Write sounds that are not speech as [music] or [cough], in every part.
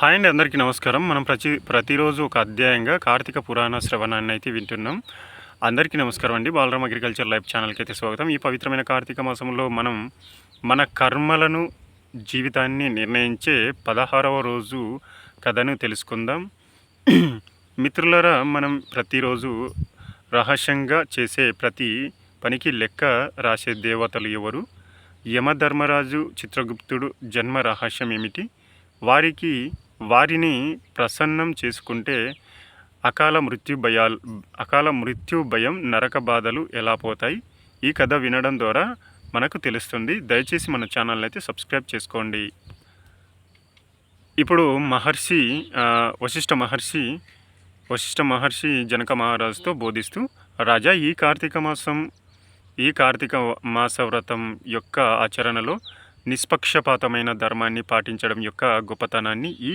Hi అండి అందరికీ నమస్కారం. మనం ప్రతి ప్రతిరోజు ఒక అధ్యాయంగా కార్తీక పురాణ శ్రవణాన్ని అయితే వింటున్నాం. అందరికీ నమస్కారం అండి. బాలరామ్ అగ్రికల్చర్ లైఫ్ ఛానల్కి అయితే స్వాగతం. ఈ పవిత్రమైన కార్తీక మాసంలో మనం మన కర్మలను జీవితాన్ని నిర్ణయించే పదహారవ రోజు కథను తెలుసుకుందాం. మిత్రులరా మనం ప్రతిరోజు రహస్యంగా చేసే ప్రతి పనికి లెక్క రాసే దేవతలు ఎవరు? యమధర్మరాజు చిత్రగుప్తుడు జన్మ రహస్యం ఏమిటి? వారికి వారిని ప్రసన్నం చేసుకుంటే అకాల మృత్యు భయాలు అకాల మృత్యు భయం నరక బాధలు ఎలా పోతాయి? ఈ కథ వినడం ద్వారా మనకు తెలుస్తుంది. దయచేసి మన ఛానల్ అయితే సబ్స్క్రైబ్ చేసుకోండి. ఇప్పుడు మహర్షి వశిష్ఠ మహర్షి వశిష్ఠ మహర్షి జనక మహారాజుతో బోధిస్తూ రాజా ఈ కార్తీక మాసం ఈ కార్తీక మాస వ్రతం యొక్క ఆచరణలో నిష్పక్షపాతమైన ధర్మాన్ని పాటించడం యొక్క గొప్పతనాన్ని ఈ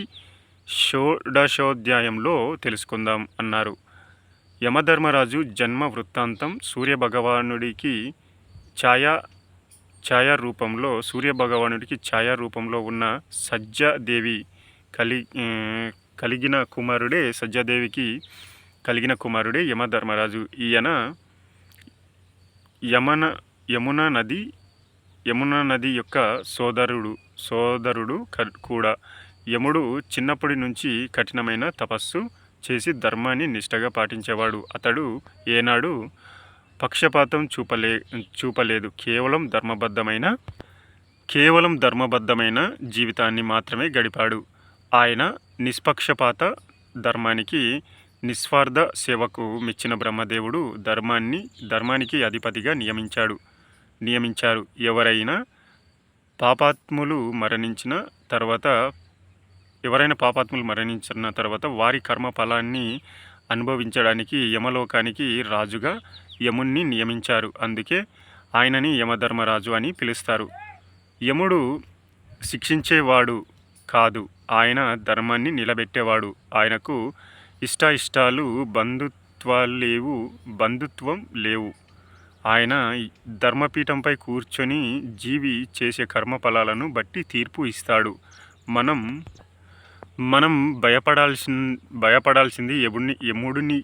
షోడశోధ్యాయంలో తెలుసుకుందాం అన్నారు. యమధర్మరాజు జన్మ వృత్తాంతం సూర్యభగవానుడికి ఛాయా ఛాయా రూపంలో సూర్యభగవానుడికి ఛాయా రూపంలో ఉన్న సజ్జాదేవి కలి కలిగిన కుమారుడే సజ్జాదేవికి కలిగిన కుమారుడే యమధర్మరాజు. ఈయన యమన యమున నది యమున నది యొక్క సోదరుడు సోదరుడు క- కూడా యముడు చిన్నప్పటి నుంచి కఠినమైన తపస్సు చేసి ధర్మాన్ని నిష్టగా పాటించేవాడు. అతడు ఏనాడు పక్షపాతం చూపలే చూపలేదు. కేవలం ధర్మబద్ధమైన కేవలం ధర్మబద్ధమైన జీవితాన్ని మాత్రమే గడిపాడు. ఆయన నిష్పక్షపాత ధర్మానికి నిస్వార్థ సేవకు మెచ్చిన బ్రహ్మదేవుడు ధర్మాన్ని ధర్మానికి అధిపతిగా నియమించాడు. నియమించారు. ఎవరైనా పాపాత్ములు మరణించిన తర్వాత ఎవరైనా పాపాత్ములు మరణించిన తర్వాత వారి కర్మ ఫలాన్ని అనుభవించడానికి యమలోకానికి రాజుగా యముణ్ణి నియమించారు. అందుకే ఆయనని యమధర్మరాజు అని పిలుస్తారు. యముడు శిక్షించేవాడు కాదు. ఆయన ధర్మాన్ని నిలబెట్టేవాడు. ఆయనకు ఇష్టాయిష్టాలు బంధుత్వాలు లేవు బంధుత్వం లేవు. ఆయన ధర్మపీఠంపై కూర్చొని జీవి చేసే కర్మఫలాలను బట్టి తీర్పు ఇస్తాడు. మనం మనం భయపడాల్సిన భయపడాల్సింది యముడిని యముడిని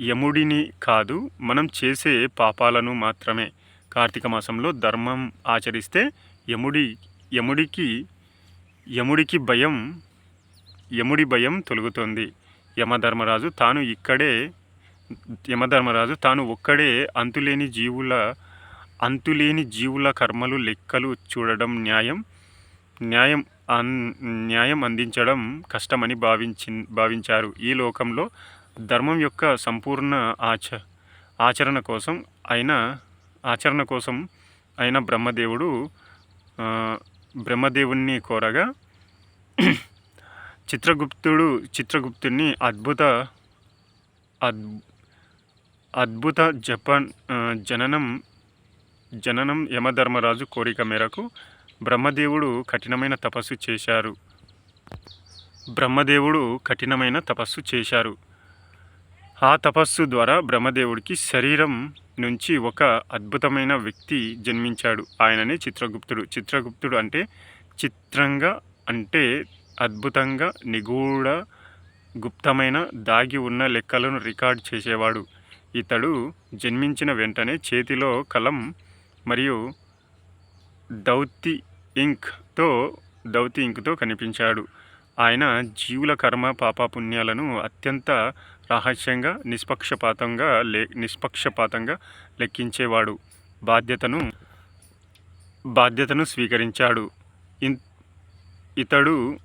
యముడిని కాదు మనం చేసే పాపాలను మాత్రమే. కార్తీక మాసంలో ధర్మం ఆచరిస్తే యముడి యముడికి యముడికి భయం యముడి భయం తొలుగుతుంది. యమధర్మరాజు తాను ఇక్కడే యమధర్మరాజు తాను ఒక్కడే అంతులేని జీవుల అంతులేని జీవుల కర్మలు లెక్కలు చూడడం న్యాయం న్యాయం అన్ న్యాయం అందించడం కష్టమని భావించి భావించారు. ఈ లోకంలో ధర్మం యొక్క సంపూర్ణ ఆచ ఆచరణ కోసం ఆయన ఆచరణ కోసం ఆయన బ్రహ్మదేవుడు బ్రహ్మదేవుణ్ణి కోరగా చిత్రగుప్తుడు చిత్రగుప్తుడిని అద్భుత అద్ అద్భుత జపాన్ జననం జననం యమధర్మరాజు కోరిక మేరకు బ్రహ్మదేవుడు కఠినమైన తపస్సు చేశారు. బ్రహ్మదేవుడు కఠినమైన తపస్సు చేశారు. ఆ తపస్సు ద్వారా బ్రహ్మదేవుడికి శరీరం నుంచి ఒక అద్భుతమైన వ్యక్తి జన్మించాడు. ఆయననే చిత్రగుప్తుడు. చిత్రగుప్తుడు అంటే చిత్రంగా అంటే అద్భుతంగా నిగూఢ గుప్తమైన దాగి ఉన్న లెక్కలను రికార్డ్ చేసేవాడు. ఇతడు జన్మించిన వెంటనే చేతిలో కలం మరియు దౌతి ఇంక్తో దౌతి ఇంక్తో కనిపించాడు. ఆయన జీవుల కర్మ పాపపుణ్యాలను అత్యంత రహస్యంగా నిష్పక్షపాతంగా లే నిష్పక్షపాతంగా లెక్కించేవాడు. బాధ్యతను బాధ్యతను స్వీకరించాడు. ఇన్ ఇతడు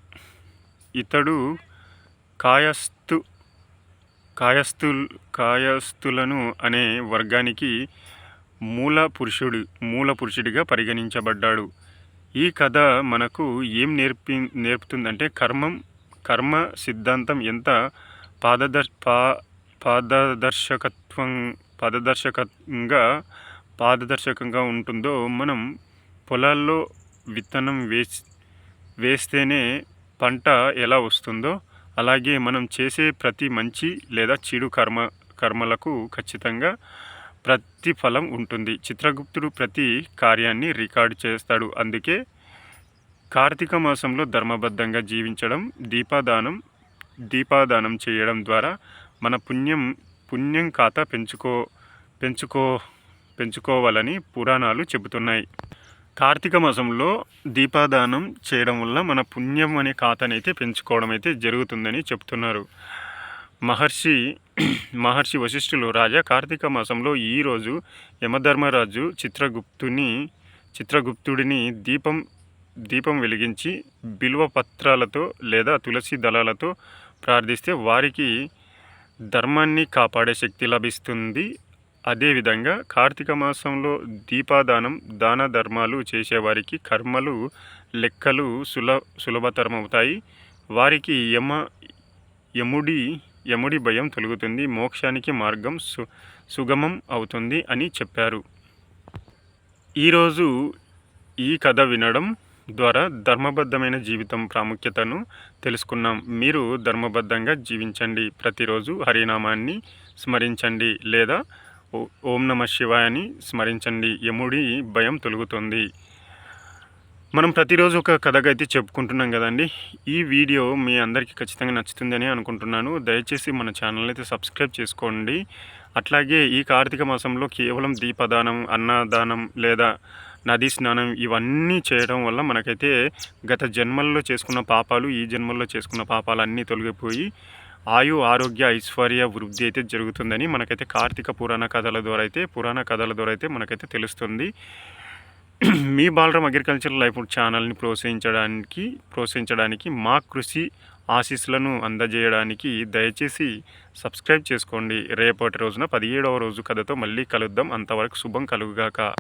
ఇతడు కాయస్తు కాయస్థు కాయస్తులను అనే వర్గానికి మూల పురుషుడు మూల పురుషుడిగా పరిగణించబడ్డాడు. ఈ కథ మనకు ఏం నేర్పి నేర్పుతుందంటే కర్మం కర్మ సిద్ధాంతం ఎంత పాదదర్ పా పాదదర్శకత్వం పాదదర్శకంగా పారదర్శకంగా ఉంటుందో మనం పొలాల్లో విత్తనం వేసి వేస్తేనే పంట ఎలా వస్తుందో అలాగే మనం చేసే ప్రతి మంచి లేదా చెడు కర్మ కర్మలకు ఖచ్చితంగా ప్రతిఫలం ఉంటుంది. చిత్రగుప్తుడు ప్రతి కార్యాన్ని రికార్డు చేస్తాడు. అందుకే కార్తీక మాసంలో ధర్మబద్ధంగా జీవించడం దీపాదానం దీపాదానం చేయడం ద్వారా మన పుణ్యం పుణ్యం ఖాతా పెంచుకో పెంచుకో పెంచుకోవాలని పురాణాలు చెబుతున్నాయి. కార్తీక మాసంలో దీపాదానం చేయడం వల్ల మన పుణ్యం అనే ఖాతానైతే పెంచుకోవడం అయితే జరుగుతుందని చెప్తున్నారు. మహర్షి [clears throat] మహర్షి వశిష్ఠులు రాజా కార్తీక మాసంలో ఈరోజు యమధర్మరాజు చిత్రగుప్తుని చిత్రగుప్తుడిని దీపం దీపం వెలిగించి బిల్వ పత్రాలతో లేదా తులసి దళాలతో ప్రార్థిస్తే వారికి ధర్మాన్ని కాపాడే శక్తి లభిస్తుంది అదేవిధంగా కార్తీక మాసంలో దీపాదానం దాన ధర్మాలు చేసేవారికి కర్మలు లెక్కలు సుల సులభతరమవుతాయి. వారికి యమ యముడి యముడి భయం తొలుగుతుంది. మోక్షానికి మార్గం సు సుగమం అవుతుంది అని చెప్పారు. ఈరోజు ఈ కథ వినడం ద్వారా ధర్మబద్ధమైన జీవితం ప్రాముఖ్యతను తెలుసుకున్నాం. మీరు ధర్మబద్ధంగా జీవించండి. ప్రతిరోజు హరినామాన్ని స్మరించండి లేదా ఓం నమ శివాయని స్మరించండి. యముడి భయం తొలుగుతుంది. మనం ప్రతిరోజు ఒక కథగా అయితే చెప్పుకుంటున్నాం కదండి. ఈ వీడియో మీ అందరికీ ఖచ్చితంగా నచ్చుతుందని అనుకుంటున్నాను. దయచేసి మన ఛానల్ అయితే సబ్స్క్రైబ్ చేసుకోండి. అట్లాగే ఈ కార్తీక మాసంలో కేవలం దీపదానం అన్నదానం లేదా నదీ స్నానం ఇవన్నీ చేయడం వల్ల మనకైతే గత జన్మల్లో చేసుకున్న పాపాలు ఈ జన్మల్లో చేసుకున్న పాపాలు అన్నీ తొలగిపోయి ఆయు ఆరోగ్య ఐశ్వర్య వృద్ధి అయితే జరుగుతుందని మనకైతే కార్తీక పురాణ కథల ద్వారా అయితే పురాణ కథల ద్వారా అయితే మనకైతే తెలుస్తుంది. మీ బాలరామ్ అగ్రికల్చర్ లైఫ్ ఛానల్ని ప్రోత్సహించడానికి ప్రోత్సహించడానికి మా కృషి ఆశీస్సులను అందజేయడానికి దయచేసి సబ్స్క్రైబ్ చేసుకోండి. రేపటి రోజున పదిహేడవ రోజు కథతో మళ్ళీ కలుద్దాం. అంతవరకు శుభం కలుగుగాక.